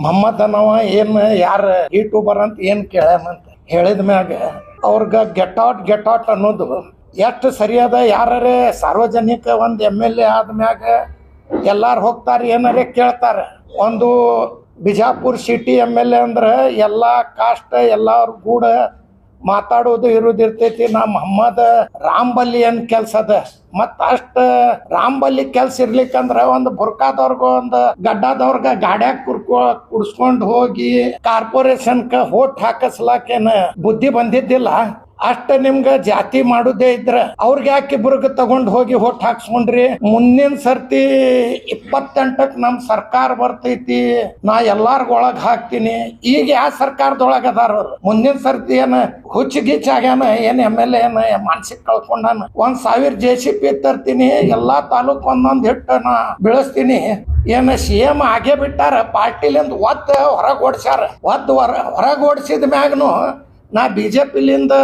ಮೊಹಮ್ಮದ್ ಅನ್ನವ ಏನ್ ಯಾರ ಯೂಟ್ಯೂಬರ್ ಅಂತ ಏನ್ ಕೇಳ್ಯಾನಂತ ಹೇಳಿದ ಮ್ಯಾಗ ಅವ್ರಗ ಗೆಟ್ ಔಟ್ ಗೆಟ್ ಔಟ್ ಅನ್ನೋದು ಎಷ್ಟು ಸರಿಯಾದ ಯಾರೇ ಸಾರ್ವಜನಿಕ ಒಂದು ಎಂ ಎಲ್ ಎ ಆದ್ಮ್ಯಾಗ ಎಲ್ಲಾರು ಹೋಗ್ತಾರೆ ಏನಾರೇ ಕೇಳ್ತಾರೆ. ಒಂದು Bijapur city M L A ಅಂದ್ರೆ ಎಲ್ಲ ಕಾಸ್ಟ್ ಎಲ್ಲಾರು ಕೂಡ ಮಾತಾಡೋದು ಇರೋದಿರ್ತೈತಿ. ನಾ ಮೊಹಮ್ಮದ್ ರಾಂಬಲ್ಲಿ ಏನ್ ಕೆಲ್ಸ ಅದ? ಮತ್ತ ಅಷ್ಟ ರಾಂಬಲ್ಲಿ ಕೆಲ್ಸ ಇರ್ಲಿಕ್ಕಂದ್ರ ಒಂದು ಬುರ್ಕಾದವ್ರಿಗ ಒಂದು ಗಡ್ಡದವ್ರಿಗ ಗಾಡ್ಯಾಗ ಕುರ್ಕೋ ಕುಡ್ಸ್ಕೊಂಡ್ ಹೋಗಿ ಕಾರ್ಪೊರೇಷನ್ಕ ಹೋಟ್ ಹಾಕಸ್ಲಾಕೇನ ಬುದ್ಧಿ ಬಂದಿದ್ದಿಲ್ಲ? ಅಷ್ಟ ನಿಮ್ಗ ಜಾತಿ ಮಾಡುದೇ ಇದ್ರ, ಅವ್ರಿಗೆ ಯಾಕೆ ಇಬ್ಬರಿಗೆ ತಗೊಂಡ್ ಹೋಗಿ ಹೊಟ್ಟು ಹಾಕ್ಸ್ಕೊಂಡ್ರಿ? ಮುಂದಿನ ಸರ್ತಿ ಇಪ್ಪತ್ತೆಂಟಕ್ ನಮ್ ಸರ್ಕಾರ ಬರ್ತೈತಿ, ನಾ ಎಲ್ಲಾರ್ಗ ಒಳಗ್ ಹಾಕ್ತೀನಿ. ಈಗ ಯಾ ಸರ್ಕಾರದೊಳಗ ಅದಾರ ಮುಂದಿನ ಸರ್ತಿ ಏನ ಹುಚ್ಚ ಗಿಚ್ಚ ಆಗ್ಯಾನ, ಏನ್ ಎಂ ಎಲ್ ಏನ ಮಾನಸಿಕ ಕಳ್ಕೊಂಡಾನ? ಒಂದ್ ಸಾವಿರ ಜೆ ಸಿ ಪಿ ತರ್ತೀನಿ, ಎಲ್ಲಾ ತಾಲೂಕ್ ಒಂದೊಂದ್ ಹಿಟ್ಟು ನಾ ಬೆಳೆಸ್ತೀನಿ. ಏನ ಸಿ ಎಂ ಆಗೇ ಬಿಟ್ಟಾರ, ಪಾರ್ಟಿಲಿಂದ ಒತ್ತ ಹೊರಗ್ ಓಡಿಸ್ಯಾರ. ಒತ್ತ ಹೊರ, ಹೊರಗ್ ಓಡಿಸಿದ ಮ್ಯಾಗನು ನಾ ಬಿ ಜೆ ಪಿಲಿಂದ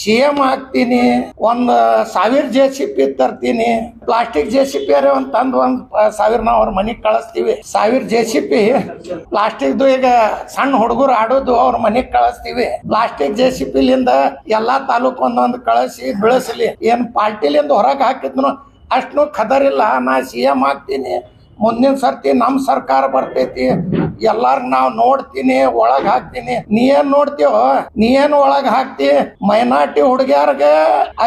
ಸಿ ಎಂ ಆಗ್ತೀನಿ ಒಂದ್ ಸಾವಿರ ಜೆ ಸಿ ಪಿ ತರ್ತೀನಿ. ಪ್ಲಾಸ್ಟಿಕ್ ಜೆ ಸಿ ಪಿ ಒಂದ್ ತಂದು ಒಂದ್ ಸಾವಿರ ನಾವು ಅವ್ರ ಮನೆಗೆ ಕಳಿಸ್ತೀವಿ. ಸಾವಿರ ಜೆ ಸಿ ಪಿ ಪ್ಲಾಸ್ಟಿಕ್ದು ಈಗ ಸಣ್ಣ ಹುಡುಗರು ಆಡೋದು ಅವ್ರ ಮನೆಗೆ ಕಳಿಸ್ತೀವಿ. ಪ್ಲಾಸ್ಟಿಕ್ ಜೆ ಸಿ ಪಿಲಿಂದ ಎಲ್ಲಾ ತಾಲೂಕು ಒಂದೊಂದು ಕಳಿಸಿ ಬೆಳೆಸಲಿ. ಏನ್ ಪಾರ್ಟಿಲಿಂದ ಹೊರಗೆ ಹಾಕಿದ್ನು ಅಷ್ಟು ಖದರಿಲ್ಲ. ನಾ ಸಿ ಎಂ ಆಗ್ತೀನಿ ಮುಂದಿನ ಸರ್ತಿ ನಮ್ ಸರ್ಕಾರ ಬರ್ತೈತಿ, ಎಲ್ಲಾರ್ ನಾವ್ ನೋಡ್ತೀನಿ, ಒಳಗ್ ಹಾಕ್ತೀನಿ. ನೀ ಏನ್ ನೋಡ್ತೀವೋ ನೀ ಏನ್ ಒಳಗ್ ಹಾಕ್ತಿ? ಮೈನಾರ್ಟಿ ಹುಡುಗಿಯರ್ಗ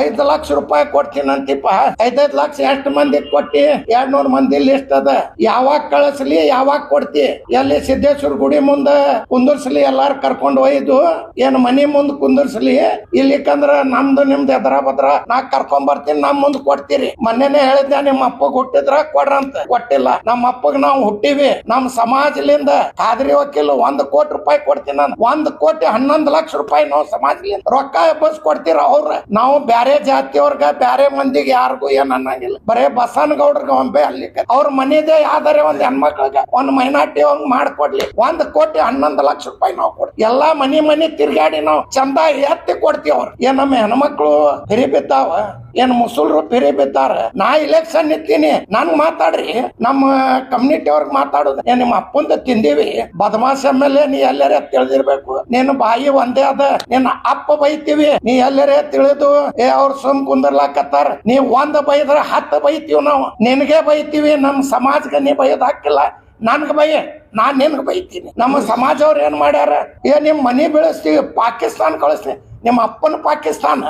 ಐದ್ ಲಕ್ಷ ರೂಪಾಯಿ ಕೊಡ್ತೀನಿ ಅಂತಿಪ್ಪ. ಐದೈದ್ ಲಕ್ಷ ಎಷ್ಟ್ ಮಂದಿ ಕೊಟ್ಟಿ? ಎರಡ್ ನೂರ್ ಮಂದಿ ಲಿಸ್ಟ್ ಅದ. ಯಾವಾಗ ಕಳಿಸ್ಲಿ, ಯಾವಾಗ ಕೊಡ್ತಿ? ಎಲ್ಲಿ ಸಿದ್ದೇಶ್ವರ ಗುಡಿ ಮುಂದ ಕುಂದರ್ಸ್ಲಿ ಎಲ್ಲಾರು ಕರ್ಕೊಂಡ್ ಒಯ್ದು, ಏನ್ ಮನಿ ಮುಂದ್ ಕುಂದರ್ಸ್ಲಿ? ಇಲ್ಲಿಕಂದ್ರ ನಮ್ದು ನಿಮ್ದು ಎದ್ರ ಬದ್ರ ನಾ ಕರ್ಕೊಂಡ್ ಬರ್ತೀನಿ, ನಮ್ ಮುಂದ್ ಕೊಡ್ತೀರಿ. ಮೊನ್ನೆನೆ ಹೇಳಿದ್ದೆ ನಿಮ್ಮ ಅಪ್ಪ ಕೊಟ್ಟಿದ್ರ ಕೊಡ್ರಂತ. ಕೊಟ್ಟಿಲ್ಲ. ನಮ್ಮ ಅಪ್ಪಗ್ ನಾವು ಹುಟ್ಟಿವಿ. ನಮ್ಮ ಸಮಾಜಲಿಂದ ಖಾದ್ರಿ ವಕೀಲ್ ಒಂದ್ ಕೋಟಿ ರೂಪಾಯಿ ಕೊಡ್ತೀನಿ ನಾನು. ಒಂದ್ ಕೋಟಿ ಹನ್ನೊಂದು ಲಕ್ಷ ರೂಪಾಯಿ ನಾವು ಸಮಾಜಲಿಂದ ರೊಕ್ಕ ಎಬ್ಬಸ್ ಕೊಡ್ತೀರ ಅವ್ರ. ನಾವು ಬ್ಯಾರೆ ಜಾತಿಯವ್ರಗ, ಬ್ಯಾರೆ ಮಂದಿಗೆ ಯಾರಿಗೂ ಏನ್ ಅನ್ನಂಗಿಲ್ಲ. ಬರೇ ಬಸನಗೌಡ್ರಿಗೆ ಒಮ್ಮೆ ಅಲ್ಲಿ ಅವ್ರ ಮನೆದೇ ಯಾವ್ದಾರೆ ಒಂದ್ ಹೆಣ್ಮಕ್ಳಿಗೆ. ಒಂದ್ ಮೈನಾರ್ಟಿ ಅವ್ನ್ ಮಾಡ್ಕೊಡ್ಲಿ. ಒಂದ್ ಕೋಟಿ ಹನ್ನೊಂದು ಲಕ್ಷ ರೂಪಾಯಿ ನಾವು ಕೊಡ್ತೀವಿ ಎಲ್ಲಾ ಮನಿ ಮನಿ ತಿರ್ಗಾಡಿ ನಾವು ಚಂದ ಎತ್ತಿ ಕೊಡ್ತೀವಿ ಅವ್ರು. ಏನ್ ನಮ್ಮ ಹೆಣ್ಮಕ್ಳು ಹಿರಿ ಬಿದ್ದಾವ? ಏನ್ ಮುಸುಲ್ರು ಪಿರಿ ಬಿದ್ದಾರ? ನಾ ಇಲೆಕ್ಷನ್ ಇತ್ತೀನಿ ನನ್ ಮಾತಾಡ್ರಿ. ನಮ್ಮ ಕಮ್ಯುನಿಟಿ ಅವ್ರಿಗೆ ಮಾತಾಡೋದು. ಏನ್ ನಿಮ್ಮ ಅಪ್ಪಂದ ತಿಂದೀವಿ. ಬದಮಾಸ್ ಎಂ ಎಲ್ ಎ, ನೀ ಎಲ್ಲರೇ ತಿಳಿದಿರ್ಬೇಕು. ನೀನು ಬಾಯಿ ಒಂದೇ ಅದ. ನಿನ್ನ ಅಪ್ಪ ಬೈತೀವಿ. ನೀ ಎಲ್ಲರೇ ತಿಳಿದು, ಏ, ಅವ್ರ ಸುಮ್ ಕುಂದರ್ಲಾಕತ್ತಾರ. ನೀ ಒಂದ್ ಬೈದ್ರ ಹತ್ತ ಬೈತೀವಿ ನಾವು. ನಿನಗೆ ಬೈತೀವಿ. ನಮ್ ಸಮಾಜಕ್ಕೆ ನೀ ಬೈದ್ ಹಾಕಿಲ್ಲ. ನನ್ಗ ಬೈ. ನಾನ್ ನಿನ್ಗ ಬೈತೀನಿ. ನಮ್ಮ ಸಮಾಜ ಅವ್ರು ಏನ್ ಮಾಡ್ಯಾರ? ಏ, ನಿಮ್ ಮನಿ ಬೆಳೆಸ್ತೀವಿ. ಪಾಕಿಸ್ತಾನ ಕಳಿಸ್ತೀವಿ ನಿಮ್ಮ ಅಪ್ಪನ ಪಾಕಿಸ್ತಾನ.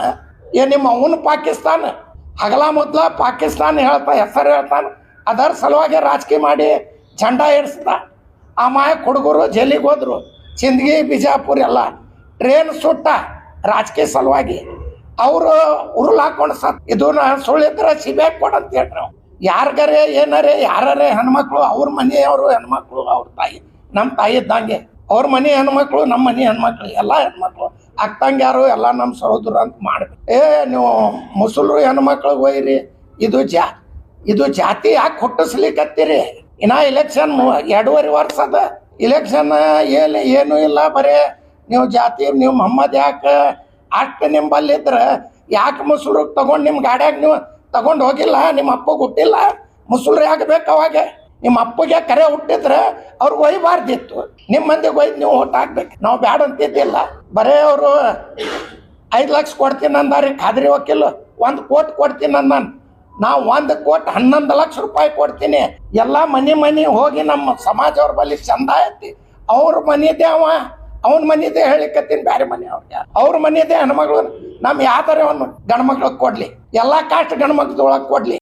ಏ, ನಿಮ್ಮ ಅವನ ಪಾಕಿಸ್ತಾನ. ಹಗಲ ಮೊದ್ಲ ಪಾಕಿಸ್ತಾನ ಹೇಳ್ತಾ, ಹೆಸರು ಹೇಳ್ತಾನೆ. ಅದರ ಸಲುವಾಗಿ ರಾಜಕೀಯ ಮಾಡಿ ಜಂಡ ಏರ್ಸ್ದ ಆ ಮಾಯ ಹುಡುಗರು ಜೈಲಿಗೆ ಹೋದರು. ಚಿಂದಗಿ, ಬಿಜಾಪುರ ಎಲ್ಲ. ಟ್ರೇನ್ ಸುಟ್ಟ ರಾಜಕೀಯ ಸಲುವಾಗಿ. ಅವರು ಉರುಳು ಹಾಕೊಂಡು ಸತ್ ಇದನ್ನ ಸುಳ್ಳಿದ್ರೆ ಸಿಬಿಐ ಕೊಡಂತ ಹೇಳ್ರಿ ನಾವು ಯಾರಿಗಾರೆ, ಏನಾರೆ ಯಾರೇ ಹೆಣ್ಮಕ್ಳು, ಅವ್ರ ಮನೆಯವರು ಹೆಣ್ಮಕ್ಳು, ಅವ್ರ ತಾಯಿ. ನಮ್ಮ ತಾಯಿ ಇದ್ದಂಗೆ. ಅವ್ರ ಮನೆ ಹೆಣ್ಮಕ್ಳು, ನಮ್ಮ ಮನೆ ಹೆಣ್ಮಕ್ಳು, ಎಲ್ಲ ಹೆಣ್ಮಕ್ಳು, ಅಕ್ಕಂಗೆ ಯಾರು, ಎಲ್ಲ ನಮ್ಮ ಸಹೋದರ ಅಂತ ಮಾಡಿ ಏ, ನೀವು ಮುಸಲ್ರು ಹೆಣ್ಮಕ್ಳಿಗೆ ಒಯ್ರಿ ಇದು ಜಾ, ಇದು ಜಾತಿ ಯಾಕೆ ಹುಟ್ಟಿಸ್ಲಿಕ್ಕತ್ತೀರಿ ಇನ್ನ ಇಲೆಕ್ಷನ್ ಎರಡೂವರೆ ವರ್ಷ ಅದ. ಇಲೆಕ್ಷನ್ ಏನು, ಏನೂ ಇಲ್ಲ ಬರೇ. ನೀವು ಜಾತಿ, ನೀವು ಮೊಹಮ್ಮದ್ ಯಾಕೆ ಅಷ್ಟು ನಿಂಬಲ್ಲಿದ್ರೆ ಯಾಕೆ ಮುಸುರು ತಗೊಂಡು ನಿಮ್ಮ ಗಾಡಿಯಾಗ ನೀವು ತಗೊಂಡು ಹೋಗಿಲ್ಲ? ನಿಮ್ಮ ಅಪ್ಪಗೆ ಹುಟ್ಟಿಲ್ಲ? ಮುಸುಲ್ರು ಯಾಕೆ ಬೇಕು ಅವಾಗ? ನಿಮ್ಮ ಅಪ್ಪಗೆ ಕರೆ ಹುಟ್ಟಿದ್ರೆ ಅವ್ರಿಗೆ ಒಯ್ಬಾರ್ದಿತ್ತು. ನಿಮ್ಮ ಮಂದಿಗೆ ಒಯ್ದು ನೀವು ಹಾಕ್ಬೇಕು. ನಾವು ಬ್ಯಾಡ ಅಂತಿದ್ದಿಲ್ಲ. ಬರೇ ಅವರು ಐದು ಲಕ್ಷ ಕೊಡ್ತೀನಿ ಅಂದಾರಿ. ಖಾದ್ರಿ ವಕೀಲು, ಒಂದು ಕೋಟಿ ಕೊಡ್ತೀನಿ ಅಂದಾನ. ನಾವು ಒಂದು ಕೋಟಿ ಹನ್ನೊಂದು ಲಕ್ಷ ರೂಪಾಯಿ ಕೊಡ್ತೀನಿ. ಎಲ್ಲ ಮನೆ ಮನೆ ಹೋಗಿ ನಮ್ಮ ಸಮಾಜವ್ರ ಬಳಿ ಚಂದ ಐತಿ. ಅವ್ರ ಮನಿದೆ ಅವ. ಅವನ ಮನಿದೆ ಹೇಳಿಕತ್ತೀನಿ ಬೇರೆ ಮನೆ ಅವ್ರಿಗೆ. ಅವ್ರ ಮನಿದೆ ಹೆಣ್ಮಗಳು ನಮ್ಮ ಯಾವ್ದಾರೆ ಒಂದು ಗಂಡ್ಮಕ್ಳಿಗೆ ಕೊಡ್ಲಿ. ಎಲ್ಲಾ ಕಾಸ್ಟ್ ಗಂಡ್ಮಕ್ಳದೊಳಗೆ ಕೊಡ್ಲಿ.